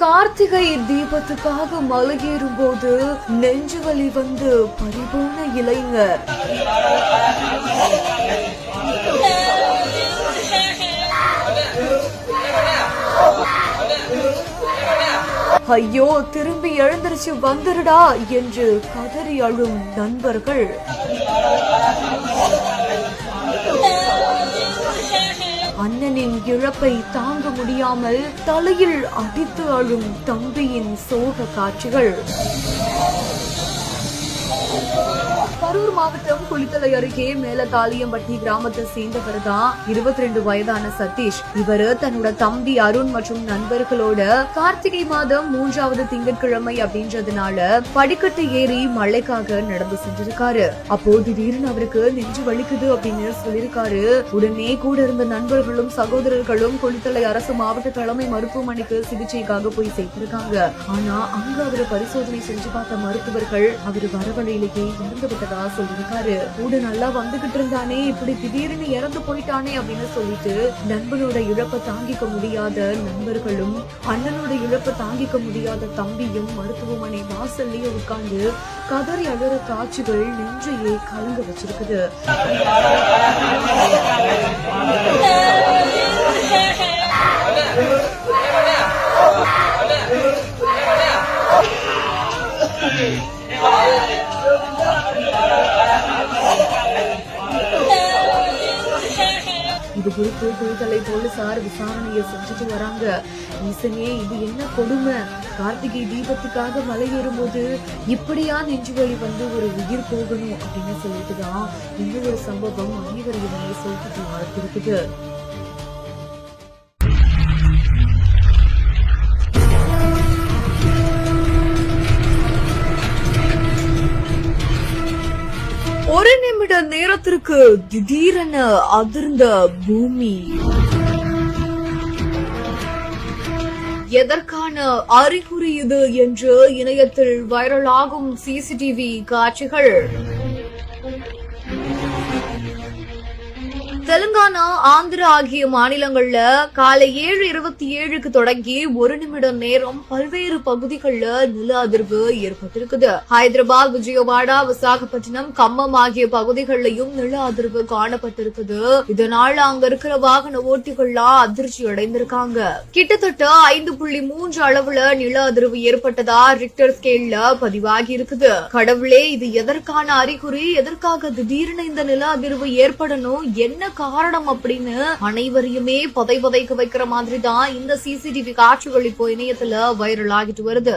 கார்த்திகை தீபத்துக்காக மலையேறும் போது நெஞ்சு வலி வந்து பறிபோன இளைஞர். ஐயோ திரும்பி எழுந்திருச்சு வந்துருடா என்று கதறி அழும் நண்பர்கள். மகனின் இழப்பை தாங்க முடியாமல் தலையில் அடித்து அழும் தம்பியின் சோக காட்சிகள். கரூர் மாவட்டம் குளித்தலை அருகே மேலதாலியம்பட்டி கிராமத்தை சேர்ந்தவர் தான் இருபத்தி ரெண்டு வயதான சதீஷ். இவரு தன்னோட தம்பி அருண் மற்றும் நண்பர்களோட கார்த்திகை மாதம் மூன்றாவது திங்கட்கிழமை அப்படின்றதுனால படிக்கட்டு ஏறி மழைக்காக நடந்து செஞ்சிருக்காரு அப்போ திடீர்னு அவருக்கு நெஞ்சு வலிக்குது அப்படின்னு சொல்லியிருக்காரு. உடனே கூட இருந்த நண்பர்களும் சகோதரர்களும் குளித்தலை அரசு மாவட்ட தலைமை மருத்துவமனைக்கு சிகிச்சைக்காக போய் சேர்த்திருக்காங்க ஆனா அங்க அவரு பரிசோதனை செஞ்சு பார்த்த மருத்துவர்கள் அவர் வரவழையிலேயே இறந்து விட்டதா சொல்லியிருக்காரு கூட நல்லா வந்துகிட்டு இருந்தானே இப்படி திடீர்னு இறந்து போயிட்டானே அப்படின்னு சொல்லிட்டு நண்பனோட இழப்பை தாங்கிக்க முடியாத நண்பர்களும் அண்ணனோட இழப்பை தாங்கிக்க முடியாத தம்பியும் மருத்துவமனை வாசல்லயே உட்கார்ந்து கதறி அழுற காட்சிகள் நெஞ்சையே கலங்க வச்சிருக்குது. இது குழுக்களை குழுதலை போலீசார் விசாரணையை செஞ்சுட்டு வராங்க. ஈசனே இது என்ன கொடுமை? கார்த்திகை தீபத்துக்காக மலை ஏறும்போது இப்படியா நெஞ்சு வழி வந்து ஒரு உயிர் போகணும் அப்படின்னு சொல்லிட்டு தான் இந்த ஒரு சம்பவம் அனைவரையுமே சொல்லிட்டு வளர்த்திருக்குது நிமிட நேரத்திற்கு திடீரென அதிர்ந்த பூமி. எதற்கான அறிகுறி இது என்று இணையத்தில் வைரலாகும் சிசிடிவி காட்சிகள்? தெலுங்கானா ஆந்திரா ஆகிய மாநிலங்கள்ல காலை ஏழு இருபத்தி ஏழுக்கு தொடங்கி ஒரு நிமிடம் நேரம் பல்வேறு பகுதிகளில் நில அதிர்வு ஏற்பட்டிருக்குது. ஹைதராபாத் விஜயவாடா விசாகப்பட்டினம் கம்மம் ஆகிய பகுதிகளிலையும் நில அதிர்வு காணப்பட்டிருக்குது. இதனால அங்க இருக்கிற வாகன ஓட்டிகள்லாம் அதிர்ச்சி அடைந்திருக்காங்க. கிட்டத்தட்ட ஐந்து புள்ளி மூன்று அளவுல நில அதிர்வு ஏற்பட்டதா ரிக்டர் ஸ்கேல்ல பதிவாகி இருக்குது. கடவுளே இது எதற்கான அறிகுறி? எதற்காக திடீர்னு இந்த நில அதிர்வு ஏற்படணும்? என்ன காரணம் அப்படின்னு அனைவரையுமே பதை பதைக்க வைக்கிற மாதிரி தான் இந்த சிசிடிவி காட்சிகள் இப்போ இணையத்துல வைரல் ஆகிட்டு வருது.